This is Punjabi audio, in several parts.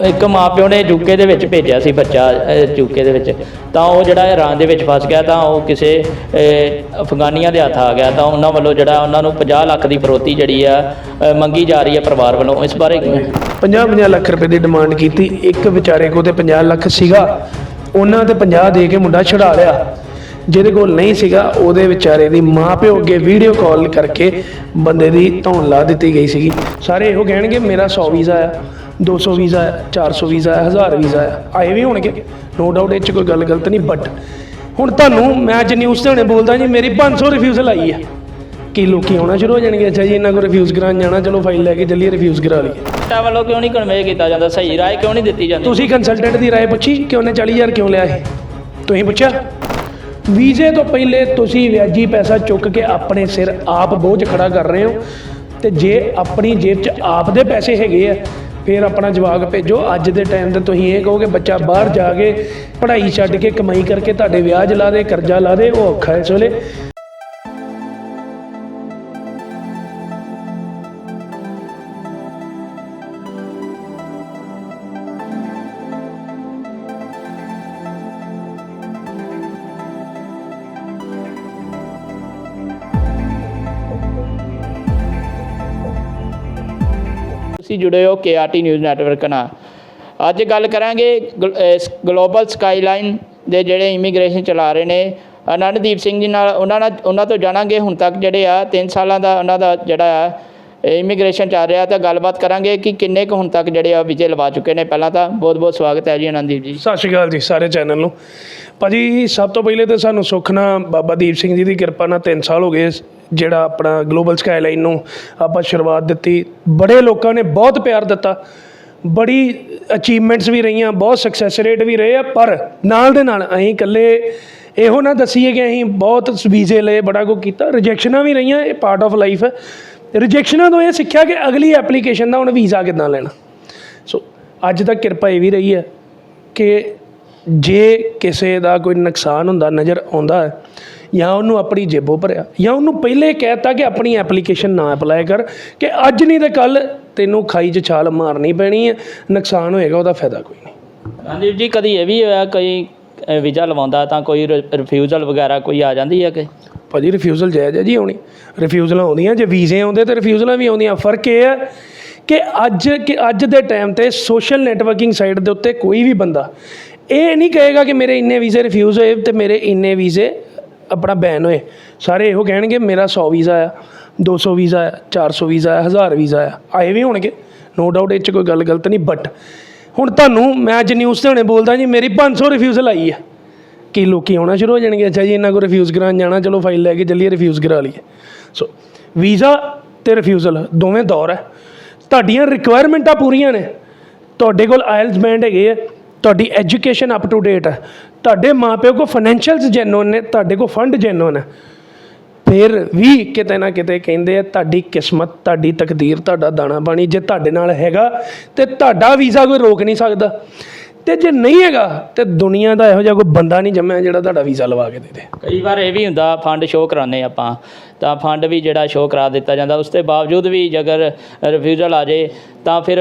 ਇੱਕ ਮਾਪਿਓ ਨੇ ਯੂਕੇ ਦੇ ਵਿੱਚ ਭੇਜਿਆ ਸੀ ਬੱਚਾ ਯੂਕੇ ਦੇ ਵਿੱਚ। ਤਾਂ ਉਹ ਜਿਹੜਾ ਇਰਾਨ ਦੇ ਵਿੱਚ ਫਸ ਗਿਆ, ਤਾਂ ਉਹ ਕਿਸੇ ਅਫਗਾਨੀਆਂ ਦੇ ਹੱਥ ਆ ਗਿਆ। ਤਾਂ ਉਹਨਾਂ ਵੱਲੋਂ ਜਿਹੜਾ ਉਹਨਾਂ ਨੂੰ 50 ਲੱਖ ਦੀ ਫਰੋਤੀ ਜਿਹੜੀ ਆ ਮੰਗੀ ਜਾ ਰਹੀ ਹੈ ਪਰਿਵਾਰ ਵੱਲੋਂ। ਇਸ ਬਾਰੇ 50-50 ਲੱਖ ਰੁਪਏ ਦੀ ਡਿਮਾਂਡ ਕੀਤੀ। ਇੱਕ ਵਿਚਾਰੇ ਕੋਲ ਤੇ 50 ਲੱਖ ਸੀਗਾ। ਉਹਨਾਂ ਤੇ 50 ਦੇ ਕੇ ਮੁੰਡਾ ਛੁਡਾ ਲਿਆ। ਜਿਹਦੇ ਕੋਲ ਨਹੀਂ ਸੀਗਾ, ਉਹਦੇ ਵਿਚਾਰੇ ਦੀ ਮਾਂ ਪਿਓ ਅੱਗੇ ਵੀਡੀਓ ਕਾਲ ਕਰਕੇ ਬੰਦੇ ਦੀ ਧੌਣ ਲਾ ਦਿੱਤੀ ਗਈ ਸੀਗੀ। ਸਾਰੇ ਇਹੋ ਕਹਿਣਗੇ, ਮੇਰਾ 100 ਵੀਜ਼ਾ ਆ। 200 ਵੀਜ਼ਾ ਆ 400 ਵੀਜ਼ਾ ਆ 1000 ਵੀਜ਼ਾ ਆ ਆਏ ਵੀ ਹੋਣਗੇ ਨੋ ਡਾਊਟ ਇਹ 'ਚ ਕੋਈ ਗੱਲ ਗਲਤ ਨਹੀਂ ਬਟ ਹੁਣ ਤੁਹਾਨੂੰ ਮੈਂ ਅੱਜ ਨਿਊਜ਼ ਤੇ ਹੁਣੇ ਬੋਲਦਾ ਜੀ ਮੇਰੀ 500 ਰਿਫਿਊਜ਼ਲ ਆਈ ਹੈ ਕੀ ਲੋਕੀ ਆਉਣਾ ਸ਼ੁਰੂ ਹੋ ਜਾਣਗੇ ਅੱਛਾ ਜੀ ਇਹਨਾਂ ਕੋਲ ਰਿਫਿਊਜ਼ ਕਰਾਉਣ ਜਾਣਾ ਚਲੋ ਫਾਈਲ ਲੈ ਕੇ ਚੱਲੀਏ ਰਿਫਿਊਜ਼ ਕਰਾ ਲਈਏ ਬੱਚਾ ਵੱਲੋਂ ਕਿਉਂ ਨਹੀਂ ਕਨਵੇ ਕੀਤਾ ਜਾਂਦਾ ਸਹੀ ਰਾਏ ਕਿਉਂ ਨਹੀਂ ਦਿੱਤੀ ਜਾਂਦੀ ਤੁਸੀਂ ਕੰਸਲਟੈਂਟ ਦੀ رائے ਪੁੱਛੀ ਕਿ ਉਹਨੇ 40000 ਕਿਉਂ ਲਿਆ ਇਹ ਤੁਸੀਂ ਪੁੱਛਿਆ ਵੀਜ਼ੇ ਤੋਂ ਪਹਿਲੇ ਤੁਸੀਂ ਵਿਆਜੀ ਪੈਸਾ ਚੁੱਕ ਕੇ ਆਪਣੇ ਸਿਰ ਆਪ ਬੋਝ ਖੜਾ ਕਰ ਰਹੇ ਹੋ ਤੇ ਜੇ ਆਪਣੀ ਜੇਬ 'ਚ ਆਪ ਦੇ ਪੈਸੇ ਹੈਗੇ ਆ ਫਿਰ ਆਪਣਾ ਜਵਾਬ ਭੇਜੋ। ਅੱਜ ਦੇ ਟਾਈਮ ਤੇ ਤੁਸੀਂ ਇਹ ਕਹੋਗੇ, ਬੱਚਾ ਬਾਹਰ ਜਾ ਕੇ ਪੜ੍ਹਾਈ ਛੱਡ ਕੇ ਕਮਾਈ ਕਰਕੇ ਤੁਹਾਡੇ ਵਿਆਜ ਲਾ ਦੇ, ਕਰਜ਼ਾ ਲਾ ਦੇ, ਉਹ ਔਖਾ ਇਸ ਵੇਲੇ। ਤੁਸੀਂ ਜੁੜੇ ਹੋ ਕੇਆਰਟੀ ਨਿਊਜ਼ ਨੈਟਵਰਕ ਨਾਲ। ਅੱਜ ਗੱਲ ਕਰਾਂਗੇ ਗਲ- ਗਲੋਬਲ ਸਕਾਈਲਾਈਨ ਦੇ ਜਿਹੜੇ ਇਮੀਗ੍ਰੇਸ਼ਨ ਚਲਾ ਰਹੇ ਨੇ। ਆਨੰਦਦੀਪ ਸਿੰਘ ਜੀ ਨਾਲ, ਉਹਨਾਂ ਨਾਲ, ਉਹਨਾਂ ਤੋਂ ਜਾਣਾਂਗੇ ਹੁਣ ਤੱਕ ਜਿਹੜੇ ਆ 3 ਸਾਲਾਂ ਦਾ ਉਹਨਾਂ ਦਾ ਜਿਹੜਾ ਆ ਇਮੀਗ੍ਰੇਸ਼ਨ ਚੱਲ ਰਿਹਾ ਤਾਂ ਗੱਲਬਾਤ ਕਰਾਂਗੇ ਕਿ ਕਿੰਨੇ ਕੁ ਹੁਣ ਤੱਕ ਜਿਹੜੇ ਆ ਵਿਜੇ ਲਵਾ ਚੁੱਕੇ ਨੇ। ਪਹਿਲਾਂ ਤਾਂ ਬਹੁਤ ਬਹੁਤ ਸਵਾਗਤ ਹੈ ਜੀ ਆਨੰਦਦੀਪ ਜੀ। ਸਤਿ ਸ਼੍ਰੀ ਅਕਾਲ ਜੀ, ਸਾਰੇ ਚੈਨਲ ਨੂੰ। ਭਾਜੀ, ਸਭ ਤੋਂ ਪਹਿਲੇ ਤਾਂ ਸਾਨੂੰ ਸੁੱਖ ਨਾਲ ਬਾਬਾ ਦੀਪ ਸਿੰਘ ਜੀ ਦੀ ਕਿਰਪਾ ਨਾਲ 3 ਸਾਲ ਹੋ ਗਏ ਜਿਹੜਾ ਆਪਣਾ ਗਲੋਬਲ ਸਕਾਈਲਾਈਨ ਨੂੰ ਆਪਾਂ ਸ਼ੁਰੂਆਤ ਦਿੱਤੀ। ਬੜੇ ਲੋਕਾਂ ਨੇ ਬਹੁਤ ਪਿਆਰ ਦਿੱਤਾ। ਬੜੀ ਅਚੀਵਮੈਂਟਸ ਵੀ ਰਹੀਆਂ, ਬਹੁਤ ਸਕਸੈਸ ਰੇਟ ਵੀ ਰਹੇ ਆ, ਪਰ ਨਾਲ ਦੇ ਨਾਲ ਅਸੀਂ ਇਕੱਲੇ ਇਹੋ ਨਾ ਦਸੀਏ ਕਿ ਅਸੀਂ ਬਹੁਤ ਵੀਜ਼ੇ ਲਏ, ਬੜਾ ਕੁ ਕੀਤਾ। ਰਿਜੈਕਸ਼ਨਾਂ ਵੀ ਰਹੀਆਂ, ਇਹ ਪਾਰਟ ਆਫ ਲਾਈਫ ਹੈ। ਰਿਜੈਕਸ਼ਨਾਂ ਤੋਂ ਇਹ ਸਿੱਖਿਆ ਕਿ ਅਗਲੀ ਐਪਲੀਕੇਸ਼ਨ ਦਾ ਹੁਣ ਵੀਜ਼ਾ ਕਿੱਦਾਂ ਲੈਣਾ। ਸੋ ਅੱਜ ਤੱਕ ਕਿਰਪਾ ਇਹ ਵੀ ਰਹੀ ਹੈ ਕਿ ਜੇ ਕਿਸੇ ਦਾ ਕੋਈ ਨੁਕਸਾਨ ਹੁੰਦਾ, ਨਜ਼ਰ ਆਉਂਦਾ ਹੈ, ਜਾਂ ਉਹਨੂੰ ਆਪਣੀ ਜੇਬੋਂ ਭਰਿਆ ਜਾਂ ਉਹਨੂੰ ਪਹਿਲੇ ਕਹਿਤਾ ਕਿ ਆਪਣੀ ਐਪਲੀਕੇਸ਼ਨ ਨਾ ਅਪਲਾਈ ਕਰ, ਕਿ ਅੱਜ ਨਹੀਂ ਤੇ ਕੱਲ ਤੈਨੂੰ ਖਾਈ 'ਚ ਛਾਲ ਮਾਰਨੀ ਪੈਣੀ ਹੈ, ਨੁਕਸਾਨ ਹੋਏਗਾ, ਉਹਦਾ ਫਾਇਦਾ ਕੋਈ ਨਹੀਂ। ਹਾਂਜੀ ਜੀ, ਕਦੀ ਇਹ ਵੀ ਹੋਇਆ, ਕਈ ਵੀਜ਼ਾ ਲਵਾਉਂਦਾ ਤਾਂ ਕੋਈ ਰਿਫਿਊਜ਼ਲ ਵਗੈਰਾ ਕੋਈ ਆ ਜਾਂਦੀ ਹੈ ਕਿ? ਭਾਜੀ ਰਿਫਿਊਜ਼ਲ ਜਾਇਜ਼ ਹੈ ਜੀ ਆਉਣੀ। ਰਿਫਿਊਜ਼ਲਾਂ ਆਉਂਦੀਆਂ, ਜੇ ਵੀਜ਼ੇ ਆਉਂਦੇ ਤੇ ਰਿਫਿਊਜ਼ਲਾਂ ਵੀ ਆਉਂਦੀਆਂ। ਫ਼ਰਕ ਇਹ ਹੈ ਕਿ ਅੱਜ ਕਿ ਅੱਜ ਦੇ ਟਾਈਮ ਤੇ ਸੋਸ਼ਲ ਨੈਟਵਰਕਿੰਗ ਸਾਈਟ ਦੇ ਉੱਤੇ ਕੋਈ ਵੀ ਬੰਦਾ ਇਹ ਨਹੀਂ ਕਹੇਗਾ ਕਿ ਮੇਰੇ ਇੰਨੇ ਵੀਜ਼ੇ ਰਿਫਿਊਜ਼ ਹੋਏ ਤੇ ਮੇਰੇ ਇੰਨੇ ਵੀਜ਼ੇ ਆਪਣਾ ਬੈਨ ਹੋਏ। ਸਾਰੇ ਇਹੋ ਕਹਿਣਗੇ, ਮੇਰਾ 100 ਵੀਜ਼ਾ ਆ 200 ਵੀਜ਼ਾ ਆ 400 ਵੀਜ਼ਾ ਆ 1000 ਵੀਜ਼ਾ ਆ ਆਏ ਵੀ ਹੋਣਗੇ ਨੋ ਡਾਊਟ ਇਹ 'ਚ ਕੋਈ ਗੱਲ ਗਲਤ ਨਹੀਂ ਬਟ ਹੁਣ ਤੁਹਾਨੂੰ ਮੈਂ ਅੱਜ ਨਿਊਜ਼ ਤੇ ਹੁਣੇ ਬੋਲਦਾ ਜੀ, ਮੇਰੀ 500 ਰਿਫਿਊਜ਼ਲ ਆਈ ਹੈ। ਕੀ ਲੋਕੀ ਆਉਣਾ ਸ਼ੁਰੂ ਹੋ ਜਾਣਗੇ। ਅੱਛਾ ਜੀ, ਇਹਨਾਂ ਕੋਲ ਰਿਫਿਊਜ਼ ਕਰਾਉਣ ਜਾਣਾ, ਚਲੋ ਫਾਈਲ ਲੈ ਕੇ ਚੱਲੀਏ ਰਿਫਿਊਜ਼ ਕਰਾ ਲਈਏ। ਸੋ ਵੀਜ਼ਾ ਤੇ ਰਿਫਿਊਜ਼ਲ ਦੋਵੇਂ ਦੌਰ ਹੈ। ਤੁਹਾਡੀਆਂ ਰਿਕੁਆਇਰਮੈਂਟਾਂ ਪੂਰੀਆਂ ਨੇ। ਤੁਹਾਡੇ ਕੋਲ ਆਇਲਸ ਬੈਂਡ ਹੈਗੇ ਆ। ਤੁਹਾਡੀ ਐਜੂਕੇਸ਼ਨ ਅਪ ਟੂ ਡੇਟ ਹੈ। ਤੁਹਾਡੇ ਮਾਪਿਓ ਕੋ ਫਾਈਨੈਂਸ਼ੀਅਲਸ ਜੈਨੂਨ ਨੇ, ਤੁਹਾਡੇ ਕੋ ਫੰਡ ਜੈਨੂਨ ਹੈ। ਫਿਰ ਵੀ ਕਿਤੇ ਨਾ ਕਿਤੇ ਕਹਿੰਦੇ ਆ, ਤੁਹਾਡੀ ਕਿਸਮਤ, ਤੁਹਾਡੀ ਤਕਦੀਰ, ਤੁਹਾਡਾ ਦਾਣਾ ਪਾਣੀ ਜੇ ਤੁਹਾਡੇ ਨਾਲ ਹੈਗਾ ਤੇ ਤੁਹਾਡਾ ਵੀਜ਼ਾ ਕੋਈ ਰੋਕ ਨਹੀਂ ਸਕਦਾ। ਤੇ ਜੇ ਨਹੀਂ ਹੈਗਾ ਤੇ ਦੁਨੀਆ ਦਾ ਇਹੋ ਜਿਹਾ ਕੋਈ ਬੰਦਾ ਨਹੀਂ ਜੰਮਿਆ ਜਿਹੜਾ ਤੁਹਾਡਾ ਵੀਜ਼ਾ ਲਵਾ ਕੇ ਦੇ ਦੇ। ਕਈ ਵਾਰ ਇਹ ਵੀ ਹੁੰਦਾ ਫੰਡ ਸ਼ੋਅ ਕਰਾਉਂਦੇ ਆਪਾਂ। ਤਾਂ ਫੰਡ ਵੀ ਜਿਹੜਾ ਸ਼ੋਅ ਕਰਾ ਦਿੱਤਾ ਜਾਂਦਾ ਉਸ ਦੇ ਬਾਵਜੂਦ ਵੀ ਜੇਕਰ ਰਿਫਿਊਜ਼ਲ ਆ ਜੇ ਤਾਂ ਫਿਰ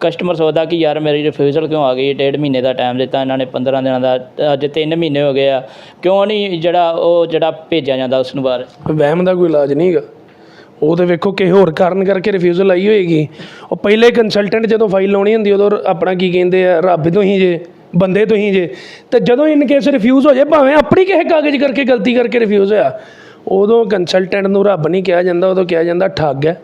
ਕਸਟਮਰ ਸੋਚਦਾ ਕਿ ਯਾਰ ਮੇਰੀ ਰਿਫਿਊਜ਼ਲ ਕਿਉਂ ਆ ਗਈ? ਡੇਢ ਮਹੀਨੇ ਦਾ ਟਾਈਮ ਦਿੱਤਾ ਇਹਨਾਂ ਨੇ 15 ਦਿਨਾਂ ਦਾ ਅੱਜ 3 ਮਹੀਨੇ ਹੋ ਗਏ ਆ। ਕਿਉਂ ਨਹੀਂ ਜਿਹੜਾ ਉਹ ਜਿਹੜਾ ਭੇਜਿਆ ਜਾਂਦਾ ਉਸ ਨੂੰ ਬਾਹਰ? ਵਹਿਮ ਦਾ ਕੋਈ ਇਲਾਜ ਨਹੀਂ ਹੈਗਾ। ਉਹ ਤੇ ਵੇਖੋ ਕਿਸੇ ਹੋਰ ਕਾਰਨ ਕਰਕੇ ਰਿਫਿਊਜ਼ਲ ਆਈ ਹੋਏਗੀ। ਉਹ ਪਹਿਲੇ ਕੰਸਲਟੈਂਟ ਜਦੋਂ ਫਾਈਲ ਲਾਉਣੀ ਹੁੰਦੀ, ਉਦੋਂ ਆਪਣਾ ਕੀ ਕਹਿੰਦੇ ਆ, ਰੱਬ ਤੋਂ ਹੀ ਜੇ, ਬੰਦੇ ਤੋਂ ਹੀ ਜੇ। ਤੇ ਜਦੋਂ ਇਨ ਕੇਸ ਰਿਫਿਊਜ਼ ਹੋ ਜੇ ਭਾਵੇਂ ਆਪਣੀ ਕਿਸੇ ਕਾਗਜ਼ ਕਰਕੇ ਗਲਤੀ ਕਰਕੇ ਰਿਫਿਊਜ਼ ਹੋਇਆ, ਉਦੋਂ ਕੰਸਲਟੈਂਟ ਨੂੰ ਰੱਬ ਨਹੀਂ ਕਿਹਾ ਜਾਂਦਾ, ਉਦੋਂ ਕਿਹਾ ਜਾਂਦਾ ਠੱਗ ਹੈ,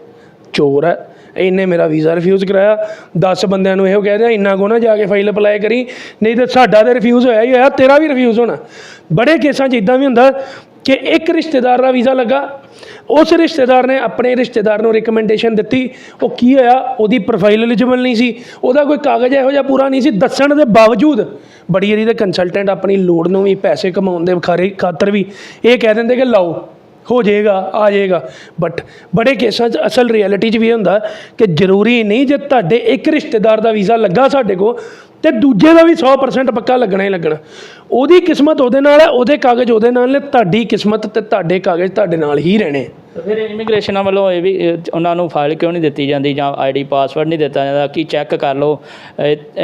ਚੋਰ ਹੈ। ਇਹਨੇ ਮੇਰਾ ਵੀਜ਼ਾ ਰਿਫਿਊਜ਼ ਕਰਾਇਆ। 10 ਬੰਦਿਆਂ ਨੂੰ ਇਹੋ ਕਹਿ ਦਿਆ ਇੰਨਾ ਕੋ ਨਾ ਜਾ ਕੇ ਫਾਈਲ ਅਪਲਾਈ ਕਰੀ। ਨਹੀਂ ਤੇ ਸਾਡਾ ਤੇ ਰਿਫਿਊਜ਼ ਹੋਇਆ ਹੀ ਹੋਇਆ, ਤੇਰਾ ਵੀ ਰਿਫਿਊਜ਼ ਹੋਣਾ। ਬੜੇ ਕੇਸਾਂ 'ਚ ਇਦਾਂ ਵੀ ਹੁੰਦਾ ਕਿ ਇੱਕ ਰਿਸ਼ਤੇਦਾਰ ਦਾ ਵੀਜ਼ਾ ਲੱਗਾ, ਉਸ ਰਿਸ਼ਤੇਦਾਰ ਨੇ ਆਪਣੇ ਰਿਸ਼ਤੇਦਾਰ ਨੂੰ ਰეკਮੈਂਡੇਸ਼ਨ ਦਿੱਤੀ। ਉਹ ਕੀ ਹੋਇਆ? ਉਹਦੀ ਪ੍ਰੋਫਾਈਲ ਐਲੀਜੀਬਲ ਨਹੀਂ ਸੀ। ਉਹਦਾ ਕੋਈ ਕਾਗਜ਼ ਇਹੋ ਜਿਹਾ ਪੂਰਾ ਨਹੀਂ ਸੀ। ਦੱਸਣ ਦੇ ਬਾਵਜੂਦ ਬੜੀ ਵਾਰੀ ਦੇ ਕੰਸਲਟੈਂਟ ਆਪਣੀ ਲੋੜ ਨੂੰ ਵੀ ਪੈਸੇ ਕਮਾਉਣ ਦੇ ਖਾਰੇ ਖਾਤਰ ਵੀ ਇਹ ਕਹਿ ਦਿੰਦੇ ਕਿ ਲਾਓ। ਹੋ ਜਾਏਗਾ, ਆ ਜਾਏਗਾ। ਬਟ ਬੜੇ ਕੇਸਾਂ 'ਚ ਅਸਲ ਰਿਐਲਿਟੀ 'ਚ ਵੀ ਇਹ ਹੁੰਦਾ ਕਿ ਜ਼ਰੂਰੀ ਨਹੀਂ ਜੇ ਤੁਹਾਡੇ ਇੱਕ ਰਿਸ਼ਤੇਦਾਰ ਦਾ ਵੀਜ਼ਾ ਲੱਗਾ ਸਾਡੇ ਕੋਲ ਤੇ ਦੂਜੇ ਦਾ ਵੀ 100% ਪੱਕਾ ਲੱਗਣਾ ਹੀ ਲੱਗਣਾ। ਉਹਦੀ ਕਿਸਮਤ ਉਹਦੇ ਨਾਲ ਹੈ ਉਹਦੇ ਕਾਗਜ਼ ਉਹਦੇ ਨਾਲ ਨੇ ਤੁਹਾਡੀ ਕਿਸਮਤ ਤੇ ਤੁਹਾਡੇ ਕਾਗਜ਼ ਤੁਹਾਡੇ ਨਾਲ ਹੀ ਰਹਿਣੇ। ਫਿਰ ਇਮੀਗ੍ਰੇਸ਼ਨ ਵੱਲੋਂ ਇਹ ਵੀ ਉਹਨਾਂ ਨੂੰ ਫਾਈਲ ਕਿਉਂ ਨਹੀਂ ਦਿੱਤੀ ਜਾਂਦੀ ਜਾਂ ਆਈਡੀ ਪਾਸਵਰਡ ਨਹੀਂ ਦਿੱਤਾ ਜਾਂਦਾ? ਕਿ ਚੈੱਕ ਕਰ ਲਓ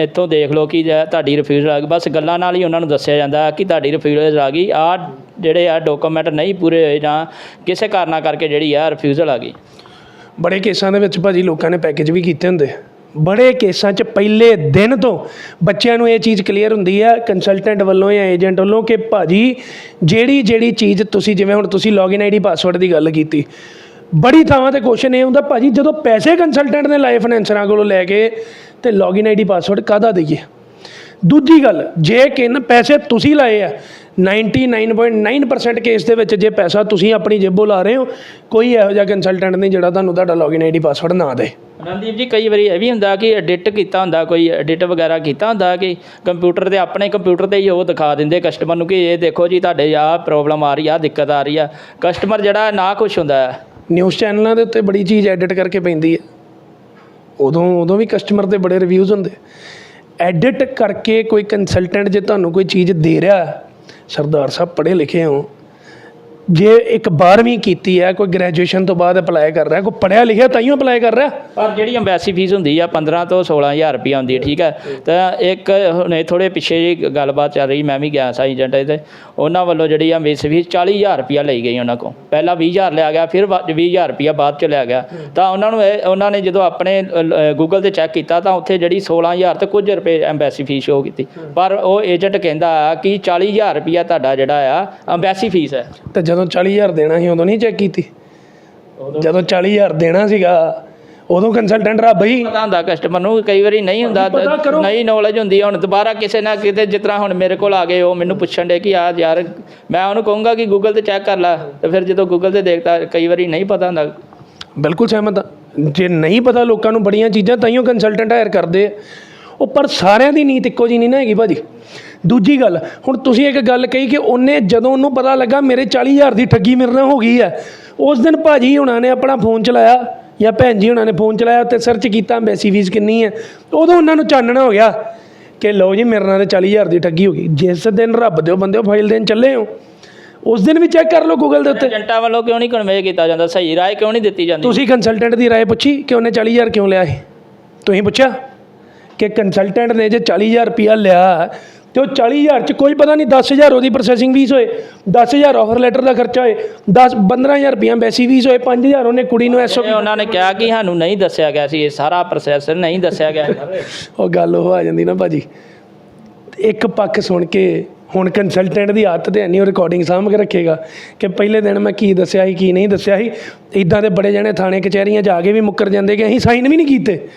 ਇੱਥੋਂ ਦੇਖ ਲਓ ਕਿ ਤੁਹਾਡੀ ਰਿਫਿਊਜ਼ਲ ਆ ਗਈ ਬਸ ਗੱਲਾਂ ਨਾਲ ਹੀ ਉਹਨਾਂ ਨੂੰ ਦੱਸਿਆ ਜਾਂਦਾ ਕਿ ਤੁਹਾਡੀ ਰਿਫਿਊਜ਼ਲ ਆ ਗਈ। ਆ ਜਿਹੜੇ ਆ ਡਾਕੂਮੈਂਟ ਨਹੀਂ ਪੂਰੇ ਹੋਏ ਜਾਂ ਕਿਸੇ ਕਾਰਨਾਂ ਕਰਕੇ ਜਿਹੜੀ ਆ ਰਿਫਿਊਜ਼ਲ ਆ ਗਈ। ਬੜੇ ਕੇਸਾਂ ਦੇ ਵਿੱਚ ਭਾਜੀ ਲੋਕਾਂ ਨੇ ਪੈਕੇਜ ਵੀ ਕੀਤੇ ਹੁੰਦੇ। ਬੜੇ ਕੇਸਾਂ 'ਚ ਪਹਿਲੇ ਦਿਨ ਤੋਂ ਬੱਚਿਆਂ ਨੂੰ ਇਹ ਚੀਜ਼ ਕਲੀਅਰ ਹੁੰਦੀ ਹੈ ਕੰਸਲਟੈਂਟ ਵੱਲੋਂ ਜਾਂ ਏਜੰਟ ਵੱਲੋਂ ਕਿ ਭਾਜੀ ਜਿਹੜੀ ਜਿਹੜੀ ਚੀਜ਼ ਤੁਸੀਂ ਜਿਵੇਂ ਹੁਣ ਤੁਸੀਂ ਲੌਗਇਨ ਆਈਡੀ ਪਾਸਵਰਡ ਦੀ ਗੱਲ ਕੀਤੀ, ਬੜੀ ਥਾਵਾਂ ਤੇ ਕੁਐਸਚਨ ਇਹ ਹੁੰਦਾ, ਭਾਜੀ ਜਦੋਂ ਪੈਸੇ ਕੰਸਲਟੈਂਟ ਨੇ ਲਾਈਫ ਫਾਈਨੈਂਸਰਾਂ ਕੋਲੋਂ ਲੈ ਕੇ ਤੇ ਲੌਗਇਨ ਆਈਡੀ ਪਾਸਵਰਡ ਕਾਹਦਾ ਦਈਏ? ਦੂਜੀ ਗੱਲ, ਜੇ ਕਿ ਪੈਸੇ ਤੁਸੀਂ ਲਾਏ ਆ 99.9% ਕੇਸ ਦੇ ਵਿੱਚ ਜੇ ਪੈਸਾ ਤੁਸੀਂ ਆਪਣੀ ਜੇਬੋਂ ਲਾ ਰਹੇ ਹੋ ਕੋਈ ਇਹੋ ਜਿਹਾ ਕੰਸਲਟੈਂਟ ਨਹੀਂ ਜਿਹੜਾ ਤੁਹਾਨੂੰ ਤੁਹਾਡਾ ਲੌਗਇਨ ਆਈਡੀ ਪਾਸਵਰਡ ਨਾ ਦੇ। ਰਣਦੀਪ ਜੀ ਕਈ ਵਾਰੀ ਇਹ ਵੀ ਹੁੰਦਾ ਕਿ ਐਡਿਟ ਕੀਤਾ ਹੁੰਦਾ ਕੋਈ ਐਡਿਟ ਵਗੈਰਾ ਕੀਤਾ ਹੁੰਦਾ ਕਿ ਕੰਪਿਊਟਰ ਤੇ ਆਪਣੇ ਕੰਪਿਊਟਰ ਤੇ ਹੀ ਉਹ ਦਿਖਾ ਦਿੰਦੇ ਕਸਟਮਰ ਨੂੰ ਕਿ ਇਹ ਦੇਖੋ ਜੀ ਤੁਹਾਡੇ ਆਹ ਪ੍ਰੋਬਲਮ ਆ ਰਹੀ ਆ ਦਿੱਕਤ ਆ ਰਹੀ ਆ। ਕਸਟਮਰ ਜਿਹੜਾ ਨਾ ਖੁਸ਼ ਹੁੰਦਾ ਹੈ। ਨਿਊਜ਼ ਚੈਨਲਾਂ ਦੇ ਉੱਤੇ ਬੜੀ ਚੀਜ਼ ਐਡਿਟ ਕਰਕੇ ਪੈਂਦੀ ਹੈ। ਉਦੋਂ ਉਦੋਂ ਵੀ ਕਸਟਮਰ ਦੇ ਬੜੇ ਰਿਵਿਊਜ਼ ਹੁੰਦੇ। ਐਡਿਟ ਕਰਕੇ ਕੋਈ ਕੰਸਲਟੈਂਟ ਜੇ ਤੁਹਾਨੂੰ ਕੋਈ ਚੀਜ਼ ਦੇ ਰਿਹਾ ਸਰਦਾਰ ਸਾਹਿਬ ਪੜ੍ਹੇ ਲਿਖੇ ਹੋ ਜੇ ਇੱਕ 12ਵੀਂ ਕੀਤੀ ਹੈ ਕੋਈ ਗ੍ਰੈਜੂਏਸ਼ਨ ਤੋਂ ਬਾਅਦ ਅਪਲਾਈ ਕਰ ਰਿਹਾ ਕੋਈ ਪੜ੍ਹਿਆ ਲਿਖਿਆ ਤਾਈਓ ਅਪਲਾਈ ਕਰ ਰਿਹਾ? ਪਰ ਜਿਹੜੀ ਅੰਬੈਸੀ ਫੀਸ ਹੁੰਦੀ ਆ 15 ਤੋਂ 16000 ਰੁਪਈਆ ਹੁੰਦੀ ਹੈ ਠੀਕ ਹੈ ਤਾਂ ਇੱਕ ਹੁਣੇ ਥੋੜੇ ਪਿੱਛੇ ਜੀ ਗੱਲਬਾਤ ਚੱਲ ਰਹੀ ਮੈਂ ਵੀ ਗਿਆ ਸਾਂ ਏਜੰਟ ਤੇ ਉਹਨਾਂ ਵੱਲੋਂ ਜਿਹੜੀ ਆ ਅੰਬੈਸੀ ਫੀਸ 40000 ਰੁਪਈਆ ਲਈ ਗਈ ਉਹਨਾਂ ਕੋਲ। ਪਹਿਲਾਂ 20000 ਲਿਆ ਗਿਆ ਫਿਰ 20000 ਰੁਪਈਆ ਬਾਅਦ ਚ ਲਿਆ ਗਿਆ। ਤਾਂ ਉਹਨਾਂ ਨੂੰ ਉਹਨਾਂ ਨੇ ਜਦੋਂ ਆਪਣੇ ਗੂਗਲ ਤੇ ਚੈੱਕ ਕੀਤਾ ਤਾਂ ਉੱਥੇ ਜਿਹੜੀ 16000 ਤੇ ਕੁਝ ਰੁਪਏ ਅੰਬੈਸੀ ਫੀਸ ਸ਼ੋ ਕੀਤੀ। ਪਰ ਉਹ ਏਜੰਟ ਕਹਿੰਦਾ ਕਿ 40000 ਰੁਪਈਆ ਤੁਹਾਡਾ ਜਿਹੜਾ ਆ ਅੰਬੈਸੀ ਫੀਸ ਹੈ ਤੇ ਜਦੋਂ 40000 ਦੇਣਾ ਸੀ ਉਦੋਂ ਨਹੀਂ ਚੈੱਕ ਕੀਤੀ। ਜਦੋਂ 40000 ਦੇਣਾ ਸੀਗਾ ਉਦੋਂ ਕੰਸਲਟੈਂਟ ਰਾ ਬਈ ਪਤਾ ਹੁੰਦਾ ਕਸਟਮਰ ਨੂੰ ਕਈ ਵਾਰੀ ਨਹੀਂ ਹੁੰਦਾ ਪਤਾ ਕਰੋ। ਨਹੀਂ ਨੌਲੇਜ ਹੁੰਦੀ ਹੁਣ ਦੁਬਾਰਾ ਕਿਸੇ ਨਾ ਕਿਤੇ ਜਿਸ ਤਰ੍ਹਾਂ ਹੁਣ ਮੇਰੇ ਕੋਲ ਆ ਗਏ ਉਹ ਮੈਨੂੰ ਪੁੱਛਣ ਦੇ ਕਿ ਆ ਯਾਰ ਮੈਂ ਉਹਨੂੰ ਕਹੂੰਗਾ ਕਿ ਗੂਗਲ ਤੇ ਚੈੱਕ ਕਰ ਲੈ ਤੇ ਫਿਰ ਜਦੋਂ ਗੂਗਲ ਤੇ ਦੇਖਦਾ ਕਈ ਵਾਰੀ ਨਹੀਂ ਪਤਾ ਹੁੰਦਾ। ਬਿਲਕੁਲ ਸਹਿਮਤ ਹਾਂ। ਜੇ ਨਹੀਂ ਪਤਾ ਲੋਕਾਂ ਨੂੰ ਬੜੀਆਂ ਚੀਜ਼ਾਂ ਤਾਈਓ ਕੰਸਲਟੈਂਟ ਹਾਇਰ ਕਰਦੇ ਆ। ਉਹ ਪਰ ਸਾਰਿਆਂ ਦੀ ਨੀਤ ਇੱਕੋ ਜੀ ਨਹੀਂ ਨਾ ਹੈਗੀ ਭਾਜੀ। ਦੂਜੀ ਗੱਲ ਹੁਣ ਤੁਸੀਂ ਇੱਕ ਗੱਲ ਕਹੀ ਕਿ ਉਹਨੇ ਜਦੋਂ ਉਹਨੂੰ ਪਤਾ ਲੱਗਾ ਮੇਰੇ 40000 ਦੀ ਠੱਗੀ ਮੇਰੇ ਨਾਲ ਹੋ ਗਈ ਹੈ ਉਸ ਦਿਨ ਭਾਜੀ ਉਹਨਾਂ ਨੇ ਆਪਣਾ ਫੋਨ ਚਲਾਇਆ ਜਾਂ ਭੈਣ ਜੀ ਉਹਨਾਂ ਨੇ ਫੋਨ ਚਲਾਇਆ ਤੇ ਸਰਚ ਕੀਤਾ ਐਮਬੈਸੀ ਫੀਸ ਕਿੰਨੀ ਹੈ ਉਦੋਂ ਉਹਨਾਂ ਨੂੰ ਚਾਨਣਾ ਹੋ ਗਿਆ ਕਿ ਲਓ ਜੀ ਮੇਰੇ ਨਾਲ 40000 ਦੀ ਠੱਗੀ ਹੋ ਗਈ ਜਿਸ ਦਿਨ ਰੱਬ ਦੇ ਬੰਦੇ ਫਾਈਲ ਦੇਣ ਚੱਲੇ ਹੋ ਉਸ ਦਿਨ ਵੀ ਚੈੱਕ ਕਰ ਲਓ ਗੂਗਲ ਦੇ ਉੱਤੇ। ਏਜੰਟਾਂ ਵੱਲੋਂ ਕਿਉਂ ਨਹੀਂ ਕਨਵੇ ਕੀਤਾ ਜਾਂਦਾ ਸਹੀ ਰਾਏ ਕਿਉਂ ਨਹੀਂ ਦਿੱਤੀ ਜਾਂਦੀ? ਤੁਸੀਂ ਕੰਸਲਟੈਂਟ ਦੀ ਰਾਏ ਪੁੱਛੀ ਕਿ ਉਹਨੇ 40000 ਕਿਉਂ ਲਿਆ ਇਹ? ਤੁਸੀਂ ਪੁੱਛਿਆ ਕਿ ਕੰਸਲਟੈਂਟ ਨੇ ਜੇ 40000 ਰੁਪਿਆ ਲਿਆ ਤੇ ਉਹ 40000 ਚ ਕੋਈ ਪਤਾ ਨਹੀਂ 10000 ਉਹਦੀ ਪ੍ਰੋਸੈਸਿੰਗ ਫੀਸ ਹੋਏ 10000 ਆਫਰ ਲੈਟਰ ਦਾ ਖਰਚਾ ਹੋਏ 10 15000 ਰੁਪਿਆ ਐਮਬੈਸੀ ਫੀਸ ਹੋਏ 5000 ਉਹਨੇ ਕੁੜੀ ਨੂੰ ਐਸਓ ਉਹਨਾਂ ਨੇ ਕਿਹਾ ਕਿ ਸਾਨੂੰ ਨਹੀਂ ਦੱਸਿਆ ਗਿਆ ਸੀ ਇਹ ਸਾਰਾ ਪ੍ਰੋਸੈਸ ਨਹੀਂ ਦੱਸਿਆ ਗਿਆ। ਉਹ ਗੱਲ ਉਹ ਆ ਜਾਂਦੀ ਨਾ ਭਾਜੀ। ਇੱਕ ਪੱਖ ਸੁਣ ਕੇ ਹੁਣ ਕੰਸਲਟੈਂਟ ਦੀ ਆਦਤ ਤੇ ਨਹੀਂ ਉਹ ਰਿਕਾਰਡਿੰਗ ਸਾਂਭ ਕੇ ਰੱਖੇਗਾ ਕਿ ਪਹਿਲੇ ਦਿਨ ਮੈਂ ਕੀ ਦੱਸਿਆ ਸੀ ਕੀ ਨਹੀਂ ਦੱਸਿਆ ਸੀ। ਇਦਾਂ ਦੇ ਬੜੇ ਜਣੇ ਥਾਣੇ ਕਚਹਿਰੀਆਂ ਜਾ ਕੇ ਵੀ ਮੁੱਕਰ ਜਾਂਦੇ ਕਿ ਅਸੀਂ ਸਾਈਨ ਵੀ ਨਹੀਂ ਕੀਤੇ।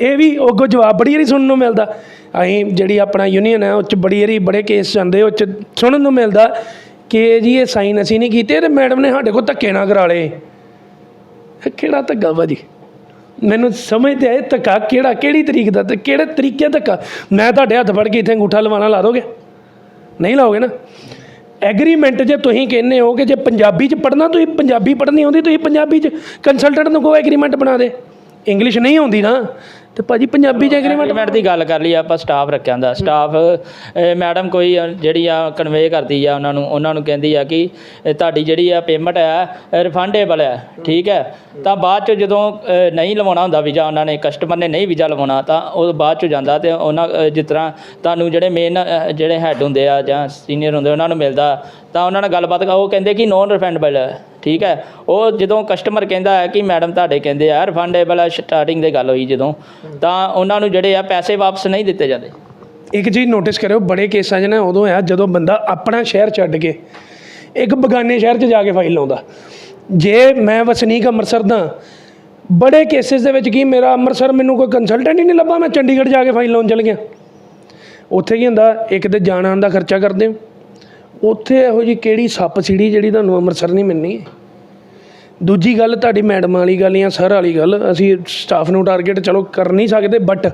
ਇਹ ਵੀ ਉਹ ਅੱਗੋਂ ਜਵਾਬ ਬੜੀ ਵਾਰੀ ਸੁਣਨ ਨੂੰ ਮਿਲਦਾ। ਅਸੀਂ ਜਿਹੜੀ ਆਪਣਾ ਯੂਨੀਅਨ ਹੈ, ਉਹ ਚ ਬੜੀ ਵਾਰੀ ਬੜੇ ਕੇਸ ਜਾਂਦੇ, ਉਹ ਚ ਸੁਣਨ ਨੂੰ ਮਿਲਦਾ ਕਿ ਜੀ ਇਹ ਸਾਈਨ ਅਸੀਂ ਨਹੀਂ ਕੀਤੇ, ਤੇ ਮੈਡਮ ਨੇ ਸਾਡੇ ਕੋਲ ਧੱਕੇ ਨਾ ਕਰਾ ਲਏ। ਕਿਹੜਾ ਧੱਕਾ ਭਾਜੀ ਮੈਨੂੰ ਸਮਝ ਤੇ ਆਏ ਧੱਕਾ ਕਿਹੜਾ, ਕਿਹੜੀ ਤਰੀਕ ਦਾ ਤੇ ਕਿਹੜੇ ਤਰੀਕੇ ਧੱਕਾ? ਮੈਂ ਤੁਹਾਡੇ ਹੱਥ ਫੜ ਕੇ ਇੱਥੇ ਅੰਗੂਠਾ ਲਵਾਣਾ ਲਾ ਦੋਗੇ? ਨਹੀਂ ਲਾਓਗੇ ਨਾ? ਐਗਰੀਮੈਂਟ ਜੇ ਤੁਸੀਂ ਕਹਿੰਦੇ ਹੋ ਕਿ ਜੇ ਪੰਜਾਬੀ ਚ ਪੜਨਾ ਤੁਸੀਂ ਪੰਜਾਬੀ ਪੜ੍ਹਨੀ ਆਉਂਦੀ, ਤੁਸੀਂ ਪੰਜਾਬੀ ਚ ਕੰਸਲਟੈਂਟ ਨੂੰ ਕੋ ਐਗਰੀਮੈਂਟ ਬਣਾ ਦੇ। ਇੰਗਲਿਸ਼ ਨਹੀਂ ਆਉਂਦੀ ਨਾ। ਤੇ ਭਾਜੀ ਪੰਜਾਬੀ ਚ ਐਗਰੀਮੈਂਟ ਐਗਰੀਮੈਂਟ ਦੀ ਗੱਲ ਕਰ ਲਈ ਆਪਾਂ ਸਟਾਫ ਰੱਖਿਆ ਹੁੰਦਾ। ਸਟਾਫ ਮੈਡਮ ਕੋਈ ਅ, ਜਿਹੜੀ ਆ ਕਨਵੇ ਕਰਦੀ ਆ ਉਹਨਾਂ ਨੂੰ ਉਹਨਾਂ ਨੂੰ ਕਹਿੰਦੀ ਆ ਕਿ ਇਹ ਤੁਹਾਡੀ ਜਿਹੜੀ ਆ ਪੇਮੈਂਟ ਹੈ ਰਿਫੰਡੇਬਲ ਹੈ ਠੀਕ ਹੈ? ਤਾਂ ਬਾਅਦ ਚ ਜਦੋਂ ਅ, ਨਹੀਂ ਲਵਾਉਣਾ ਹੁੰਦਾ ਵੀਜ਼ਾ ਉਹਨਾਂ ਨੇ ਕਸਟਮਰ ਨੇ ਨਹੀਂ ਵੀਜ਼ਾ ਲਵਾਉਣਾ ਤਾਂ ਉਹ ਬਾਅਦ ਚ ਜਾਂਦਾ ਤੇ ਉਹਨਾਂ ਅ, ਜਿਸ ਤਰ੍ਹਾਂ ਤੁਹਾਨੂੰ ਜਿਹੜੇ ਮੇਨ ਜਿਹੜੇ ਹੈਡ ਹੁੰਦੇ ਆ ਜਾਂ ਸੀਨੀਅਰ ਹੁੰਦੇ ਉਹਨਾਂ ਨੂੰ ਮਿਲਦਾ। ਤਾਂ ਉਹਨਾਂ ਨਾਲ ਗੱਲਬਾਤ ਕਰ- ਉਹ ਕਹਿੰਦੇ ਕਿ ਨੋਨ ਰਿਫੰਡੇਬਲ ਹੈ ਠੀਕ ਹੈ। ਉਹ ਜਦੋਂ ਕਸਟਮਰ ਕਹਿੰਦਾ ਹੈ ਕਿ ਮੈਡਮ ਤੁਹਾਡੇ ਕਹਿੰਦੇ ਆ ਰਿਫੰਡੇਬਲ ਹੈ ਸਟਾਰਟਿੰਗ ਦੇ ਗੱਲ ਹੋਈ ਜਦੋਂ, ਤਾਂ ਉਹਨਾਂ ਨੂੰ ਜਿਹੜੇ ਆ ਪੈਸੇ ਵਾਪਸ ਨਹੀਂ ਦਿੱਤੇ ਜਾਂਦੇ। ਇੱਕ ਚੀਜ਼ ਨੋਟਿਸ ਕਰਿਓ, ਬੜੇ ਕੇਸਾਂ 'ਚ ਨਾ ਉਦੋਂ ਆ, ਜਦੋਂ ਬੰਦਾ ਆਪਣਾ ਸ਼ਹਿਰ ਛੱਡ ਕੇ, ਇੱਕ ਬਗਾਨੇ ਸ਼ਹਿਰ 'ਚ ਜਾ ਕੇ ਫਾਈਲ ਲਾਉਂਦਾ। ਜੇ ਮੈਂ ਵਸਨੀਕ ਅੰਮ੍ਰਿਤਸਰ ਦਾ, ਬੜੇ ਕੇਸਿਸ ਦੇ ਵਿੱਚ ਕੀ ਮੇਰਾ ਅੰਮ੍ਰਿਤਸਰ ਮੈਨੂੰ ਕੋਈ ਕੰਸਲਟੈਂਟ ਹੀ ਨਹੀਂ ਲੱਭਾ, ਮੈਂ ਚੰਡੀਗੜ੍ਹ ਜਾ ਕੇ ਫਾਈਲ ਲਾਉਣ ਚਲ ਗਿਆ। ਉੱਥੇ ਕੀ ਹੁੰਦਾ, ਇੱਕ ਤੇ ਜਾਣ ਆਉਣ ਦਾ ਖਰਚਾ ਕਰਦੇ ਹੋ। ਉੱਥੇ ਇਹੋ ਜੀ ਕਿਹੜੀ ਸੱਪ ਸੀੜੀ ਜਿਹੜੀ ਤੁਹਾਨੂੰ ਅੰਮ੍ਰਿਤਸਰ ਨਹੀਂ ਮਿਲਣੀ? ਦੂਜੀ ਗੱਲ, ਤੁਹਾਡੀ ਮੈਡਮਾਂ ਵਾਲੀ ਗੱਲ ਜਾਂ ਸਰ ਵਾਲੀ ਗੱਲ, ਅਸੀਂ ਸਟਾਫ ਨੂੰ ਟਾਰਗੇਟ ਚਲੋ ਕਰ ਨਹੀਂ ਸਕਦੇ ਬਟ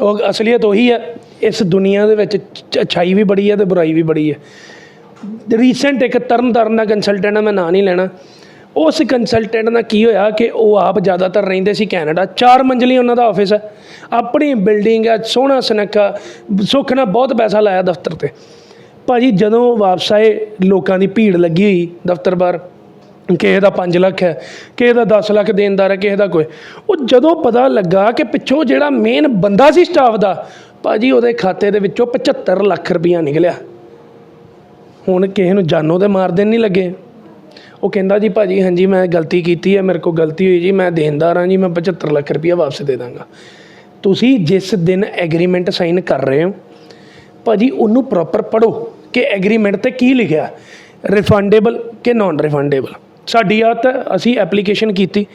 ਉਹ ਅਸਲੀਅਤ ਉਹੀ ਹੈ, ਇਸ ਦੁਨੀਆ ਦੇ ਵਿੱਚ ਚ- ਅੱਛਾਈ ਵੀ ਬੜੀ ਹੈ ਤੇ ਬੁਰਾਈ ਵੀ ਬੜੀ ਹੈ। ਰੀਸੈਂਟ ਇੱਕ ਤਰਨ ਤਾਰਨ ਦਾ ਕੰਸਲਟੈਂਟ ਹੈ ਮੈਂ ਨਾਂ ਨਹੀਂ ਲੈਣਾ। ਉਸ ਕੰਸਲਟੈਂਟ ਨਾਲ ਕੀ ਹੋਇਆ ਕਿ ਉਹ ਆਪ ਜ਼ਿਆਦਾਤਰ ਰਹਿੰਦੇ ਸੀ ਕੈਨੇਡਾ। ਚਾਰ ਮੰਜ਼ਲੀ ਉਹਨਾਂ ਦਾ ਆਫਿਸ ਹੈ। ਆਪਣੀ ਬਿਲਡਿੰਗ ਹੈ, ਸੋਹਣਾ ਸੁਨੱਖਾ, ਸੁੱਖ ਨਾਲ ਬਹੁਤ ਪੈਸਾ ਲਾਇਆ ਦਫ਼ਤਰ ਤੇ। ਭਾਜੀ, ਜਦੋਂ ਵਾਪਸ ਆਏ, ਲੋਕਾਂ ਦੀ ਭੀੜ ਲੱਗੀ ਹੋਈ, ਦਫ਼ਤਰ ਬਾਹਰ। ਕਿਸੇ ਦਾ 5 ਲੱਖ ਹੈ, ਕਿਸੇ ਦਾ 10 ਲੱਖ ਦੇਣਦਾਰ ਹੈ, ਕਿਸੇ ਦਾ ਕੋਈ। ਉਹ ਜਦੋਂ ਪਤਾ ਲੱਗਾ ਕਿ ਪਿੱਛੋਂ ਜਿਹੜਾ ਮੇਨ ਬੰਦਾ ਸੀ ਸਟਾਫ ਦਾ, ਭਾਜੀ, ਉਹਦੇ ਖਾਤੇ ਦੇ ਵਿੱਚੋਂ 75 ਲੱਖ ਰੁਪਈਆ ਨਿਕਲਿਆ। ਹੁਣ ਕਿਸੇ ਨੂੰ ਜਾਨੋਂ ਤੇ ਮਾਰ ਦੇਣ ਨਹੀਂ ਲੱਗੇ। ਉਹ ਕਹਿੰਦਾ ਜੀ, ਭਾਜੀ, ਹਾਂਜੀ, ਮੈਂ ਗਲਤੀ ਕੀਤੀ ਹੈ, ਮੇਰੇ ਕੋਲ ਗਲਤੀ ਹੋਈ ਜੀ, ਮੈਂ ਦੇਣਦਾਰ ਹਾਂ ਜੀ, ਮੈਂ 75 ਲੱਖ ਰੁਪਈਆ ਵਾਪਸ ਦੇ ਦਾਂਗਾ। ਤੁਸੀਂ ਜਿਸ ਦਿਨ ਐਗਰੀਮੈਂਟ ਸਾਈਨ ਕਰ ਰਹੇ ਹੋ, ਭਾਜੀ, ਉਹਨੂੰ ਪ੍ਰੋਪਰ ਪੜੋ ਕਿ ਐਗਰੀਮੈਂਟ ਤੇ ਕੀ ਲਿਖਿਆ? ਰਿਫੰਡੇਬਲ ਕਿ ਨਾਨ ਰਿਫੰਡੇਬਲ ਸਾਡੀ ਆਦਤ ਅਸੀਂ ਐਪਲੀਕੇਸ਼ਨ ਕੀਤੀ।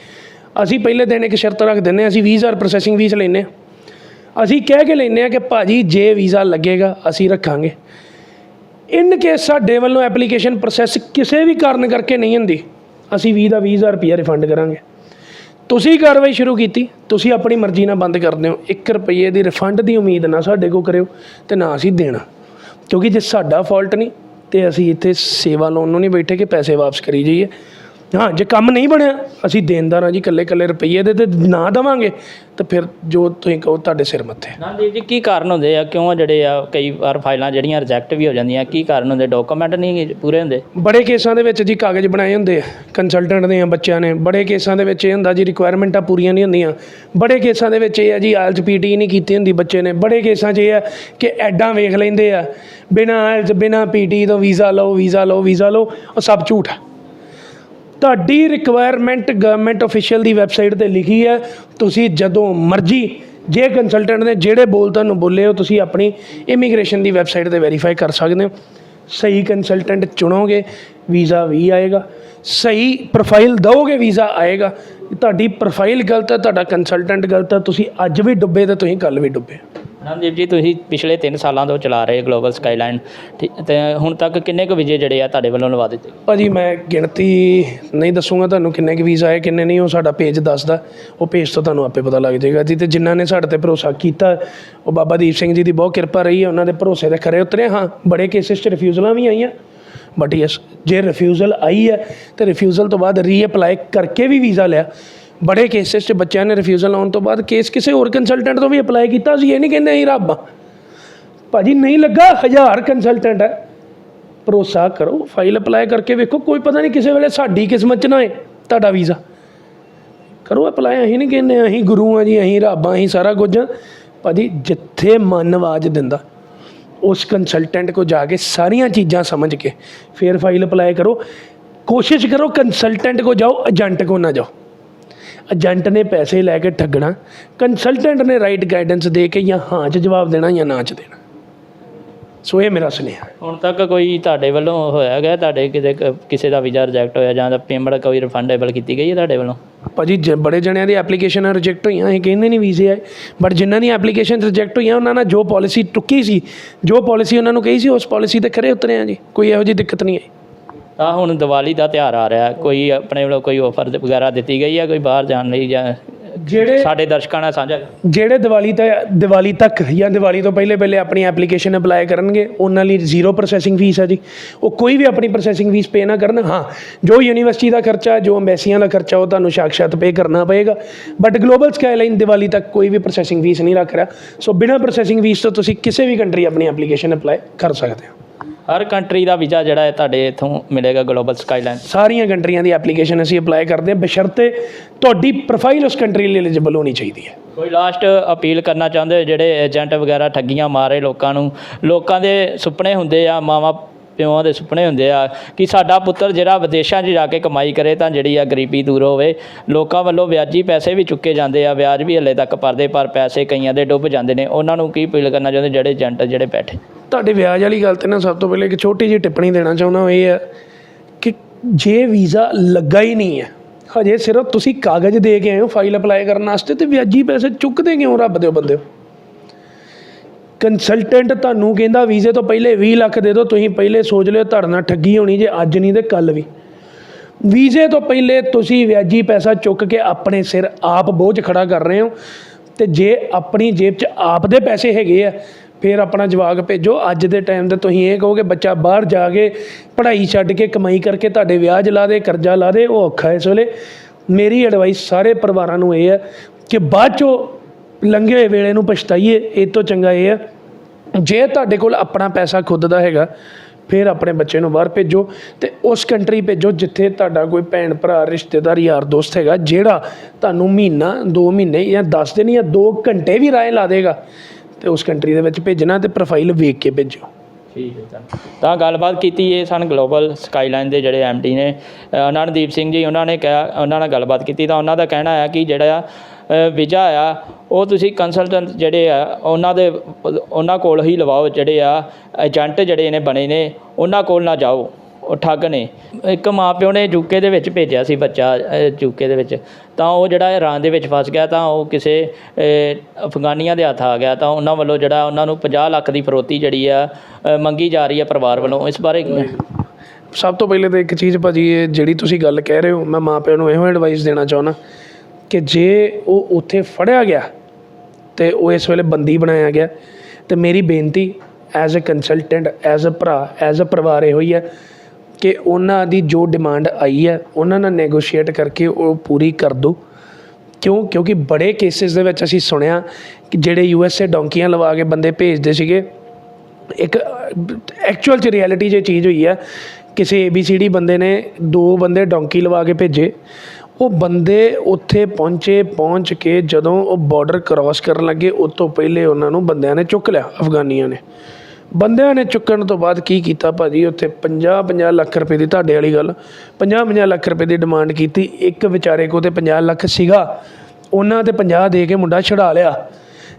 ਅਸੀਂ ਪਹਿਲੇ ਦਿਨ ਇੱਕ ਸ਼ਰਤ ਰੱਖ ਦਿੰਦੇ ਹਾਂ, ਅਸੀਂ 20000 ਪ੍ਰੋਸੈਸਿੰਗ ਫੀਸ ਲੈਂਦੇ ਹਾਂ। ਅਸੀਂ ਕਹਿ ਕੇ ਲੈਂਦੇ ਹਾਂ ਕਿ ਭਾਜੀ, ਜੇ ਵੀਜ਼ਾ ਲੱਗੇਗਾ, ਅਸੀਂ ਰੱਖਾਂਗੇ। ਇਨ ਕੇਸ ਸਾਡੇ ਵੱਲੋਂ ਐਪਲੀਕੇਸ਼ਨ ਪ੍ਰੋਸੈਸ ਕਿਸੇ ਵੀ ਕਾਰਨ ਕਰਕੇ ਨਹੀਂ ਹੁੰਦੀ, ਅਸੀਂ 20 ਦਾ 20000 ਰੁਪਇਆ ਰਿਫੰਡ ਕਰਾਂਗੇ। ਤੁਸੀਂ ਕਾਰਵਾਈ ਸ਼ੁਰੂ ਕੀਤੀ, ਤੁਸੀਂ ਆਪਣੀ ਮਰਜ਼ੀ ਨਾਲ ਬੰਦ ਕਰਦੇ ਹੋ 1 ਰੁਪਏ ਦੀ ਰਿਫੰਡ ਦੀ ਉਮੀਦ ਨਾ ਸਾਡੇ ਕੋਲ ਕਰਿਓ ਤੇ ਨਾ ਅਸੀਂ ਦੇਣਾ। ਕਿਉਂਕਿ ਜੇ ਸਾਡਾ ਫਾਲਟ ਨਹੀਂ ਤੇ ਅਸੀਂ ਇੱਥੇ ਸੇਵਾ ਲਾਉਣ ਨੂੰ ਨਹੀਂ ਬੈਠੇ ਕਿ ਪੈਸੇ ਵਾਪਸ ਕਰੀ ਜਾਈਏ। ਹਾਂ ਜੇ ਕੰਮ ਨਹੀਂ ਬਣਿਆ ਅਸੀਂ ਦੇਣਦਾਰ ਹਾਂ ਜੀ ਇਕੱਲੇ ਇਕੱਲੇ ਰੁਪਈਏ ਦੇ ਤੇ ਨਾ ਦੇਵਾਂਗੇ ਤਾਂ ਫਿਰ ਜੋ ਤੁਸੀਂ ਕਹੋ ਤੁਹਾਡੇ ਸਿਰ ਮੱਥੇ। ਨਾਨਦੀਪ ਜੀ ਕੀ ਕਾਰਨ ਹੁੰਦੇ ਆ? ਕਿਉਂ ਜਿਹੜੇ ਆ ਕਈ ਵਾਰ ਫਾਈਲਾਂ ਜਿਹੜੀਆਂ ਰਿਜੈਕਟ ਵੀ ਹੋ ਜਾਂਦੀਆਂ ਕੀ ਕਾਰਨ ਹੁੰਦੇ? ਡਾਕੂਮੈਂਟ ਨਹੀਂ ਪੂਰੇ ਹੁੰਦੇ? ਬੜੇ ਕੇਸਾਂ ਦੇ ਵਿੱਚ ਜੀ ਕਾਗਜ਼ ਬਣਾਏ ਹੁੰਦੇ ਆ ਕੰਸਲਟੈਂਟ ਦੇ ਆ ਬੱਚਿਆਂ ਨੇ। ਬੜੇ ਕੇਸਾਂ ਦੇ ਵਿੱਚ ਇਹ ਹੁੰਦਾ ਜੀ ਰਿਕੁਆਇਰਮੈਂਟਾਂ ਪੂਰੀਆਂ ਨਹੀਂ ਹੁੰਦੀਆਂ। ਬੜੇ ਕੇਸਾਂ ਦੇ ਵਿੱਚ ਇਹ ਆ ਜੀ ਆਇਲਸ ਪੀਟੀ ਨਹੀਂ ਕੀਤੀ ਹੁੰਦੀ ਬੱਚੇ ਨੇ। ਬੜੇ ਕੇਸਾਂ 'ਚ ਇਹ ਆ ਕਿ ਐਡਾਂ ਵੇਖ ਲੈਂਦੇ ਆ। ਬਿਨਾਂ ਆਇਲਸ ਬਿਨਾਂ ਪੀਟੀ ਤੋਂ ਵੀਜ਼ਾ ਲਓ ਵੀਜ਼ਾ ਲਓ ਵੀਜ਼ਾ ਲਓ ਉਹ ਸਭ ਝੂਠ ਹੈ ਤੁਹਾਡੀ ਰਿਕੁਆਇਰਮੈਂਟ ਗਵਰਨਮੈਂਟ ਅਫੀਸ਼ੀਅਲ ਦੀ ਵੈਬਸਾਈਟ ਤੇ ਲਿਖੀ ਹੈ। ਤੁਸੀਂ ਜਦੋਂ ਮਰਜ਼ੀ ਜੇ ਕੰਸਲਟੈਂਟ ਨੇ ਜਿਹੜੇ ਬੋਲ ਤੁਹਾਨੂੰ ਬੋਲੇ ਹੋ, ਤੁਸੀਂ ਆਪਣੀ ਇਮੀਗ੍ਰੇਸ਼ਨ ਦੀ ਵੈਬਸਾਈਟ ਤੇ ਵੈਰੀਫਾਈ ਕਰ ਸਕਦੇ ਹੋ। ਸਹੀ ਕੰਸਲਟੈਂਟ ਚੁਣੋਗੇ, ਵੀਜ਼ਾ ਵੀ ਆਏਗਾ। ਸਹੀ ਪ੍ਰੋਫਾਈਲ ਦਿਓਗੇ, ਵੀਜ਼ਾ ਆਏਗਾ। ਤੁਹਾਡੀ ਪ੍ਰੋਫਾਈਲ ਗਲਤ ਹੈ, ਤੁਹਾਡਾ ਕੰਸਲਟੈਂਟ ਗਲਤ ਹੈ, ਤੁਸੀਂ ਅੱਜ ਵੀ ਡੁੱਬੇ ਤੇ ਤੁਸੀਂ ਕੱਲ ਵੀ ਡੁੱਬੇ। ਨਾਨਦੀਪ ਜੀ, ਤੁਸੀਂ ਪਿਛਲੇ 3 ਸਾਲਾਂ ਤੋਂ ਚਲਾ ਰਹੇ ਗਲੋਬਲ ਸਕਾਈਲਾਈਨ ਤੇ ਹੁਣ ਤੱਕ ਕਿੰਨੇ ਕੁ ਵੀਜ਼ੇ ਜਿਹੜੇ ਆ ਤੁਹਾਡੇ ਵੱਲੋਂ ਲਵਾ ਦਿੱਤੇ? ਭਾਜੀ, ਮੈਂ ਗਿਣਤੀ ਨਹੀਂ ਦੱਸੂਗਾ ਤੁਹਾਨੂੰ ਕਿੰਨੇ ਕੁ ਵੀਜ਼ਾ ਆਏ, ਕਿੰਨੇ ਨਹੀਂ, ਉਹ ਸਾਡਾ ਪੇਜ ਦੱਸਦਾ। ਉਹ ਪੇਜ ਤੋਂ ਤੁਹਾਨੂੰ ਆਪੇ ਪਤਾ ਲੱਗ ਜਾਏਗਾ ਜੀ, ਤੇ ਜਿਨ੍ਹਾਂ ਨੇ ਸਾਡੇ ਤੇ ਭਰੋਸਾ ਕੀਤਾ, ਉਹ ਬਾਬਾ ਦੀਪ ਸਿੰਘ ਜੀ ਦੀ ਬਹੁਤ ਕਿਰਪਾ ਰਹੀ ਹੈ, ਉਹਨਾਂ ਦੇ ਭਰੋਸੇ ਤੇ ਖਰੇ ਉਤਰੇ। ਹਾਂ, ਬੜੇ ਕੇਸਿਸ 'ਚ ਰਿਫਿਊਜ਼ਲਾਂ ਵੀ ਆਈਆਂ ਬਟ ਯੈਸ ਜੇ ਰਿਫਿਊਜ਼ਲ ਆਈ ਹੈ, ਤੇ ਰਿਫਿਊਜ਼ਲ ਤੋਂ ਬਾਅਦ ਰੀਅਪਲਾਈ ਕਰਕੇ ਵੀ ਵੀਜ਼ਾ ਲਿਆ। ਬੜੇ ਕੇਸਿਸ 'ਚ ਬੱਚਿਆਂ ਨੇ ਰਿਫਿਊਜ਼ਲ ਆਉਣ ਤੋਂ ਬਾਅਦ ਕੇਸ ਕਿਸੇ ਹੋਰ ਕੰਸਲਟੈਂਟ ਤੋਂ ਵੀ ਅਪਲਾਈ ਕੀਤਾ ਅਸੀਂ ਇਹ ਨਹੀਂ ਕਹਿੰਦੇ ਅਸੀਂ ਰੱਬ ਆ ਭਾਜੀ ਨਹੀਂ ਲੱਗਾ, ਹਜ਼ਾਰ ਕੰਸਲਟੈਂਟ ਹੈ। ਭਰੋਸਾ ਕਰੋ ਫਾਈਲ ਅਪਲਾਈ ਕਰਕੇ ਵੇਖੋ, ਕੋਈ ਪਤਾ ਨਹੀਂ ਕਿਸੇ ਵੇਲੇ ਸਾਡੀ ਕਿਸਮਤ 'ਚ ਨਾ ਹੋਏ ਤੁਹਾਡਾ ਵੀਜ਼ਾ ਕਰੋ ਅਪਲਾਈ ਅਸੀਂ ਨਹੀਂ ਕਹਿੰਦੇ ਅਸੀਂ ਗੁਰੂ ਆ ਜੀ, ਅਸੀਂ ਰੱਬ ਆ ਅਸੀਂ ਸਾਰਾ ਕੁਝ ਆ ਭਾਜੀ ਜਿੱਥੇ ਮਨ ਆਵਾਜ਼ ਦਿੰਦਾ, ਉਸ ਕੰਸਲਟੈਂਟ ਕੋ ਜਾ ਕੇ ਸਾਰੀਆਂ ਚੀਜ਼ਾਂ ਸਮਝ ਕੇ ਫਿਰ ਫਾਈਲ ਅਪਲਾਈ ਕਰੋ। ਕੋਸ਼ਿਸ਼ ਕਰੋ ਕੰਸਲਟੈਂਟ ਕੋ ਜਾਓ ਏਜੰਟ ਕੋ ਨਾ ਜਾਓ। ਏਜੰਟ ਨੇ ਪੈਸੇ ਲੈ ਕੇ ਠੱਗਣਾ ਕੰਸਲਟੈਂਟ ਨੇ ਰਾਈਟ ਗਾਈਡੈਂਸ ਦੇ ਕੇ ਜਾਂ ਹਾਂ 'ਚ ਜਵਾਬ ਦੇਣਾ ਜਾਂ ਨਾ 'ਚ ਦੇਣਾ। ਸੋ ਇਹ ਮੇਰਾ ਸੁਨੇਹਾ ਹੁਣ ਤੱਕ ਕੋਈ ਤੁਹਾਡੇ ਵੱਲੋਂ ਹੋਇਆ ਗਿਆ ਤੁਹਾਡੇ ਕਿਤੇ ਕ- ਕਿਸੇ ਦਾ ਵੀਜ਼ਾ ਰਿਜੈਕਟ ਹੋਇਆ ਜਾਂ ਪੇਮੈਂਟ ਕੋਈ ਰਿਫੰਡੇਬਲ ਕੀਤੀ ਗਈ ਹੈ ਤੁਹਾਡੇ ਵੱਲੋਂ? ਭਾਜੀ ਜ- ਬੜੇ ਜਣਿਆਂ ਦੀ ਐਪਲੀਕੇਸ਼ਨਾਂ ਰਿਜੈਕਟ ਹੋਈਆਂ ਇਹ ਕਹਿੰਦੇ ਨਹੀਂ ਵੀਜ਼ੇ ਆਏ ਬਟ ਜਿਨ੍ਹਾਂ ਦੀ ਐਪਲੀਕੇਸ਼ਨ ਰਿਜੈਕਟ ਹੋਈਆਂ ਉਹਨਾਂ ਨਾਲ ਜੋ ਪਾਲਿਸੀ ਟੁੱਕੀ ਸੀ ਜੋ ਪਾਲਿਸੀ ਉਹਨਾਂ ਨੂੰ ਕਹੀ ਸੀ ਉਸ ਪਾਲਿਸੀ ਤੇ ਖਰੇ ਉਤਰੇ ਆ ਜੀ ਕੋਈ ਇਹੋ ਜਿਹੀ ਦਿੱਕਤ ਨਹੀਂ ਆਈ। ਆ ਹੁਣ ਦੀਵਾਲੀ ਦਾ ਤਿਉਹਾਰ ਆ ਰਿਹਾ। ਕੋਈ ਆਪਣੇ ਵੱਲੋਂ ਕੋਈ ਆਫਰ ਵਗੈਰਾ ਦਿੱਤੀ ਗਈ ਹੈ ਕੋਈ ਬਾਹਰ ਜਾਣ ਲਈ ਜਾਂ ਜਿਹੜੇ ਸਾਡੇ ਦਰਸ਼ਕਾਂ ਨਾਲ ਸਾਂਝਾ? ਜਿਹੜੇ ਦੀਵਾਲੀ ਤੇ ਦੀਵਾਲੀ ਤੱਕ ਜਾਂ ਦੀਵਾਲੀ ਤੋਂ ਪਹਿਲੇ ਪਹਿਲੇ ਆਪਣੀ ਐਪਲੀਕੇਸ਼ਨ ਅਪਲਾਈ ਕਰਨਗੇ ਉਹਨਾਂ ਲਈ ਜ਼ੀਰੋ ਪ੍ਰੋਸੈਸਿੰਗ ਫੀਸ ਹੈ ਜੀ। ਉਹ ਕੋਈ ਵੀ ਆਪਣੀ ਪ੍ਰੋਸੈਸਿੰਗ ਫੀਸ ਪੇ ਨਾ ਕਰਨ ਹਾਂ ਜੋ ਯੂਨੀਵਰਸਿਟੀ ਦਾ ਖਰਚਾ ਜੋ ਐਮਬੈਸੀਆਂ ਦਾ ਖਰਚਾ ਉਹ ਤੁਹਾਨੂੰ ਸਾਕਸ਼ਾਤ ਪੇ ਕਰਨਾ ਪਏਗਾ। ਬਟ ਗਲੋਬਲ ਸਕਾਈਲਾਈਨ ਦੀਵਾਲੀ ਤੱਕ ਕੋਈ ਵੀ ਪ੍ਰੋਸੈਸਿੰਗ ਫੀਸ ਨਹੀਂ ਰੱਖ ਰਿਹਾ। ਸੋ ਬਿਨਾਂ ਪ੍ਰੋਸੈਸਿੰਗ ਫੀਸ ਤੋਂ ਤੁਸੀਂ ਕਿਸੇ ਵੀ ਕੰਟਰੀ ਆਪਣੀ ਐਪਲੀਕੇਸ਼ਨ ਅਪਲਾਈ ਕਰ ਸਕਦੇ ਹੋ। ਹਰ ਕੰਟਰੀ ਦਾ ਵੀਜ਼ਾ ਜਿਹੜਾ ਹੈ ਤੁਹਾਡੇ ਇੱਥੋਂ ਮਿਲੇਗਾ ਗਲੋਬਲ ਸਕਾਈਲਾਈਨ ਸਾਰੀਆਂ ਕੰਟਰੀਆਂ ਦੀ ਐਪਲੀਕੇਸ਼ਨ ਅਸੀਂ ਅਪਲਾਈ ਕਰਦੇ ਹਾਂ ਬਸ਼ਰਤੇ ਤੁਹਾਡੀ ਪ੍ਰੋਫਾਈਲ ਉਸ ਕੰਟਰੀ ਲਈ ਐਲੀਜੀਬਲ ਹੋਣੀ ਚਾਹੀਦੀ ਹੈ। ਕੋਈ ਲਾਸਟ ਅਪੀਲ ਕਰਨਾ ਚਾਹੁੰਦੇ ਜਿਹੜੇ ਏਜੰਟ ਵਗੈਰਾ ਠੱਗੀਆਂ ਮਾਰੇ ਲੋਕਾਂ ਨੂੰ? ਲੋਕਾਂ ਦੇ ਸੁਪਨੇ ਹੁੰਦੇ ਆ ਮਾਵਾਂ ਪਿਓਾਂ ਦੇ ਸੁਪਨੇ ਹੁੰਦੇ ਆ ਕਿ ਸਾਡਾ ਪੁੱਤਰ ਜਿਹੜਾ ਵਿਦੇਸ਼ਾਂ 'ਚ ਜਾ ਕੇ ਕਮਾਈ ਕਰੇ ਤਾਂ ਜਿਹੜੀ ਆ ਗਰੀਬੀ ਦੂਰ ਹੋਵੇ। ਲੋਕਾਂ ਵੱਲੋਂ ਵਿਆਜੀ ਪੈਸੇ ਵੀ ਚੁੱਕੇ ਜਾਂਦੇ ਆ ਵਿਆਜ ਵੀ ਹਲੇ ਤੱਕ ਭਰਦੇ ਪਰ ਪੈਸੇ ਕਈਆਂ ਦੇ ਡੁੱਬ ਜਾਂਦੇ ਨੇ। ਉਹਨਾਂ ਨੂੰ ਕੀ ਅਪੀਲ ਕਰਨਾ ਚਾਹੁੰਦੇ ਜਿਹੜੇ ਏਜੰਟ ਜਿਹੜੇ ਬੈਠੇ? ਤੁਹਾਡੇ ਵਿਆਜ ਵਾਲੀ ਗੱਲ ਤੇ ਨਾ ਸਭ ਤੋਂ ਪਹਿਲੇ ਇੱਕ ਛੋਟੀ ਜਿਹੀ ਟਿੱਪਣੀ ਦੇਣਾ ਚਾਹੁੰਦਾ ਹਾਂ, ਇਹ ਹੈ ਕਿ ਜੇ ਵੀਜ਼ਾ ਲੱਗਾ ਹੀ ਨਹੀਂ ਹੈ, ਹਜੇ ਸਿਰਫ ਤੁਸੀਂ ਕਾਗਜ਼ ਦੇ ਕੇ ਆਏ ਹੋ ਫਾਈਲ ਅਪਲਾਈ ਕਰਨ ਵਾਸਤੇ ਤੇ ਵਿਆਜੀ ਪੈਸੇ ਚੁੱਕਦੇ ਕਿਉਂ ਰੱਬ ਦੇ ਬੰਦੇ ਕੰਸਲਟੈਂਟ ਤੁਹਾਨੂੰ ਕਹਿੰਦਾ, ਵੀਜ਼ੇ ਤੋਂ ਪਹਿਲੇ 20 ਲੱਖ ਦੇ ਦਿਓ, ਤੁਸੀਂ ਪਹਿਲੇ ਸੋਚ ਲਿਓ ਤੁਹਾਡੇ ਨਾਲ ਠੱਗੀ ਹੋਣੀ ਜੇ ਅੱਜ ਨਹੀਂ ਤੇ ਕੱਲ ਵੀ। ਵੀਜ਼ੇ ਤੋਂ ਪਹਿਲੇ ਤੁਸੀਂ ਵਿਆਜੀ ਪੈਸਾ ਚੁੱਕ ਕੇ ਆਪਣੇ ਸਿਰ ਆਪ ਬੋਝ ਖੜਾ ਕਰ ਰਹੇ ਹੋ ਤੇ ਜੇ ਆਪਣੀ ਜੇਬ 'ਚ ਆਪ ਦੇ ਪੈਸੇ ਹੈਗੇ ਆ ਫਿਰ ਆਪਣਾ ਜਵਾਕ ਭੇਜੋ। ਅੱਜ ਦੇ ਟਾਈਮ ਤੇ ਤੁਸੀਂ ਇਹ ਕਹੋਗੇ, ਬੱਚਾ ਬਾਹਰ ਜਾ ਕੇ ਪੜ੍ਹਾਈ ਛੱਡ ਕੇ ਕਮਾਈ ਕਰਕੇ ਤੁਹਾਡੇ ਵਿਆਜ ਲਾ ਦੇ, ਕਰਜ਼ਾ ਲਾ ਦੇ, ਉਹ ਔਖਾ ਇਸ ਵੇਲੇ। ਮੇਰੀ ਐਡਵਾਈਸ ਸਾਰੇ ਪਰਿਵਾਰਾਂ ਨੂੰ ਇਹ ਹੈ ਕਿ ਬਾਅਦ ਚੋਂ ਲੰਘੇ ਹੋਏ ਵੇਲੇ ਨੂੰ ਪਛਤਾਈਏ, ਇਹ ਤੋਂ ਚੰਗਾ ਇਹ ਹੈ। ਜੇ ਤੁਹਾਡੇ ਕੋਲ ਆਪਣਾ ਪੈਸਾ ਖੁਦ ਦਾ ਹੈਗਾ, ਫਿਰ ਆਪਣੇ ਬੱਚੇ ਨੂੰ ਬਾਹਰ ਭੇਜੋ ਤੇ ਉਸ ਕੰਟਰੀ ਭੇਜੋ ਜਿੱਥੇ ਤੁਹਾਡਾ ਕੋਈ ਭੈਣ, ਭਰਾ, ਰਿਸ਼ਤੇਦਾਰ, ਯਾਰ, ਦੋਸਤ ਹੈਗਾ, ਜਿਹੜਾ ਤੁਹਾਨੂੰ ਮਹੀਨਾ 2 ਮਹੀਨੇ ਜਾਂ 10 ਦਿਨ ਜਾਂ 2 ਘੰਟੇ ਵੀ ਰਾਏ ਲਾ ਦੇਗਾ। ਤੇ ਉਸ ਕੰਟਰੀ ਦੇ ਵਿੱਚ ਭੇਜਣਾ ਤੇ ਪ੍ਰੋਫਾਈਲ ਵੇਖ ਕੇ ਭੇਜੋ। ਠੀਕ ਹੈ ਸਰ ਤਾਂ ਗੱਲਬਾਤ ਕੀਤੀ ਇਹ ਸਨ ਗਲੋਬਲ ਸਕਾਈਲਾਈਨ ਦੇ ਜਿਹੜੇ ਐਮਡੀ ਨੇ। ਅ, ਸਿੰਘ ਜੀ ਉਹਨਾਂ ਨੇ ਕਿਹਾ ਉਹਨਾਂ ਨਾਲ ਗੱਲਬਾਤ ਕੀਤੀ ਤਾਂ ਉਹਨਾਂ ਦਾ ਕਹਿਣਾ ਹੈ ਕਿ ਜਿਹੜਾ ਵੀਜ਼ਾ ਆ ਉਹ ਤੁਸੀਂ ਕੰਸਲਟੈਂਟ ਜਿਹੜੇ ਆ ਉਹਨਾਂ ਦੇ ਉਹਨਾਂ ਕੋਲ ਹੀ ਲਵਾਓ ਜਿਹੜੇ ਆ ਏਜੰਟ ਜਿਹੜੇ ਨੇ ਬਣੇ ਨੇ ਉਹਨਾਂ ਕੋਲ ਨਾ ਜਾਓ। ਉਹ ਠੱਗ ਨੇ। ਇੱਕ ਮਾਪਿਓ ਨੇ ਯੂਕੇ ਦੇ ਵਿੱਚ ਭੇਜਿਆ ਸੀ ਬੱਚਾ ਯੂਕੇ ਦੇ ਵਿੱਚ। ਤਾਂ ਉਹ ਜਿਹੜਾ ਇਰਾਨ ਦੇ ਵਿੱਚ ਫਸ ਗਿਆ, ਤਾਂ ਉਹ ਕਿਸੇ ਅਫਗਾਨੀਆਂ ਦੇ ਹੱਥ ਆ ਗਿਆ। ਤਾਂ ਉਹਨਾਂ ਵੱਲੋਂ ਜਿਹੜਾ ਉਹਨਾਂ ਨੂੰ 50 ਲੱਖ ਦੀ ਫਰੋਤੀ ਜਿਹੜੀ ਆ ਮੰਗੀ ਜਾ ਰਹੀ ਹੈ ਪਰਿਵਾਰ ਵੱਲੋਂ। ਇਸ ਬਾਰੇ ਸਭ ਤੋਂ ਪਹਿਲੇ ਤਾਂ ਇੱਕ ਚੀਜ਼ ਭਾਜੀ, ਇਹ ਜਿਹੜੀ ਤੁਸੀਂ ਗੱਲ ਕਹਿ ਰਹੇ ਹੋ, ਮੈਂ ਮਾਪਿਆਂ ਨੂੰ ਇਹੋ ਐਡਵਾਈਸ ਦੇਣਾ ਚਾਹੁੰਦਾ ਕਿ ਜੇ ਉਹ ਉੱਥੇ ਫੜਿਆ ਗਿਆ ਤੇ ਉਹ ਇਸ ਵੇਲੇ ਬੰਦੀ ਬਣਾਇਆ ਗਿਆ, ਤੇ ਮੇਰੀ ਬੇਨਤੀ as a consultant as a ਭਰਾ ਐਜ਼ ਅ ਪਰਿਵਾਰ ਇਹੋ ਹੀ ਹੈ ਕਿ ਉਹਨਾਂ ਦੀ ਜੋ ਡਿਮਾਂਡ ਆਈ ਹੈ, ਉਹਨਾਂ ਨਾਲ ਨੈਗੋਸ਼ੀਏਟ ਕਰਕੇ ਉਹ ਪੂਰੀ ਕਰ ਦਿਓ ਕਿਉਂ? ਕਿਉਂਕਿ ਬੜੇ ਕੇਸਿਸ ਦੇ ਵਿੱਚ ਅਸੀਂ ਸੁਣਿਆ ਕਿ ਜਿਹੜੇ ਯੂ ਐਸ ਏ ਡੌਂਕੀਆਂ ਲਵਾ ਕੇ ਬੰਦੇ ਭੇਜਦੇ ਸੀਗੇ, ਇੱਕ ਐਕਚੁਅਲ ਚ ਰਿਐਲਿਟੀ ਜੇ ਚੀਜ਼ ਹੋਈ ਹੈ, ਕਿਸੇ ABCD ਬੰਦੇ ਨੇ ਦੋ ਬੰਦੇ ਡੌਂਕੀ ਲਵਾ ਕੇ ਭੇਜੇ। ਉਹ ਬੰਦੇ ਉੱਥੇ ਪਹੁੰਚੇ, ਪਹੁੰਚ ਕੇ ਜਦੋਂ ਉਹ ਬਾਰਡਰ ਕ੍ਰਾਸ ਕਰਨ ਲੱਗੇ ਉਸ ਤੋਂ ਪਹਿਲੇ ਉਹਨਾਂ ਨੂੰ ਬੰਦਿਆਂ ਨੇ ਚੁੱਕ ਲਿਆ, ਅਫਗਾਨੀਆਂ ਨੇ। ਬੰਦਿਆਂ ਨੇ ਚੁੱਕਣ ਤੋਂ ਬਾਅਦ ਕੀ ਕੀਤਾ ਭਾਜੀ? ਉੱਥੇ 50 50 ਲੱਖ ਰੁਪਏ ਦੀ ਤੁਹਾਡੇ ਵਾਲੀ ਗੱਲ 50 50 ਲੱਖ ਰੁਪਏ ਦੀ ਡਿਮਾਂਡ ਕੀਤੀ। ਇੱਕ ਵਿਚਾਰੇ ਕੋ ਤੇ 50 ਲੱਖ ਸੀਗਾ। ਉਹਨਾਂ ਤੇ 50 ਦੇ ਕੇ ਮੁੰਡਾ ਛਡਾ ਲਿਆ।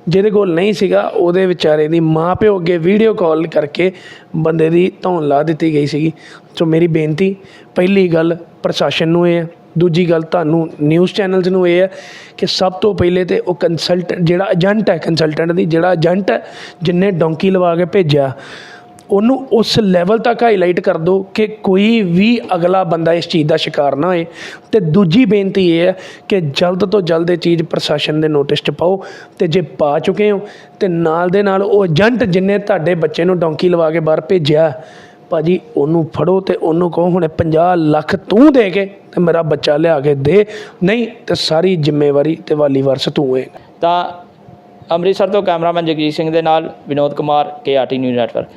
ਜਿਹਦੇ ਕੋਲ ਨਹੀਂ ਸੀਗਾ, ਉਹਦੇ ਵਿਚਾਰੇ ਦੀ ਮਾਂ ਪਿਓ ਅੱਗੇ ਵੀਡੀਓ ਕਾਲ ਕਰਕੇ ਬੰਦੇ ਦੀ ਧੌਣ ਲਾ ਦਿੱਤੀ ਗਈ ਸੀਗੀ। ਸੋ ਮੇਰੀ ਬੇਨਤੀ, ਪਹਿਲੀ ਗੱਲ ਪ੍ਰਸ਼ਾਸਨ ਨੂੰ ਇਹ ਹੈ। ਦੂਜੀ ਗੱਲ ਤੁਹਾਨੂੰ ਨਿਊਜ਼ ਚੈਨਲਸ ਨੂੰ ਇਹ ਹੈ ਕਿ ਸਭ ਤੋਂ ਪਹਿਲੇ ਤੇ ਉਹ ਕੰਸਲਟ ਜਿਹੜਾ ਏਜੰਟ ਹੈ ਕੰਸਲਟੈਂਟ ਦੀ ਜਿਹੜਾ ਏਜੰਟ ਹੈ ਜਿੰਨੇ ਡੌਂਕੀ ਲਵਾ ਕੇ ਭੇਜਿਆ, ਉਹਨੂੰ ਉਸ ਲੈਵਲ ਤੱਕ ਹਾਈਲਾਈਟ ਕਰ ਦਿਓ ਕਿ ਕੋਈ ਵੀ ਅਗਲਾ ਬੰਦਾ ਇਸ ਚੀਜ਼ ਦਾ ਸ਼ਿਕਾਰ ਨਾ ਹੋਏ। ਤੇ ਦੂਜੀ ਬੇਨਤੀ ਇਹ ਹੈ ਕਿ ਜਲਦ ਤੋਂ ਜਲਦ ਇਹ ਚੀਜ਼ ਪ੍ਰਸ਼ਾਸਨ ਦੇ ਨੋਟਿਸ 'ਚ ਪਾਓ ਤੇ ਜੇ ਪਾ ਚੁੱਕੇ ਹੋ ਤੇ ਨਾਲ ਦੇ ਨਾਲ ਉਹ ਏਜੰਟ ਜਿੰਨੇ ਤੁਹਾਡੇ ਬੱਚੇ ਨੂੰ ਡੌਂਕੀ ਲਵਾ ਕੇ ਬਾਹਰ ਭੇਜਿਆ ਭਾਜੀ ਉਹਨੂੰ ਫੜੋ ਤੇ ਉਹਨੂੰ ਕਹੋ, ਹੁਣੇ 50 ਲੱਖ ਤੂੰ ਦੇ ਕੇ ਤੇ ਮੇਰਾ ਬੱਚਾ ਲਿਆ ਕੇ ਦੇ। ਨਹੀਂ ਤੇ ਸਾਰੀ ਜ਼ਿੰਮੇਵਾਰੀ ਤੇ ਵਾਲੀ ਵਰਸ ਤੂੰ ਹੈ ਤਾਂ ਅੰਮ੍ਰਿਤਸਰ ਤੋਂ ਕੈਮਰਾਮੈਨ ਜਗਜੀਤ ਸਿੰਘ ਦੇ ਨਾਲ Vinod Kumar K RT news network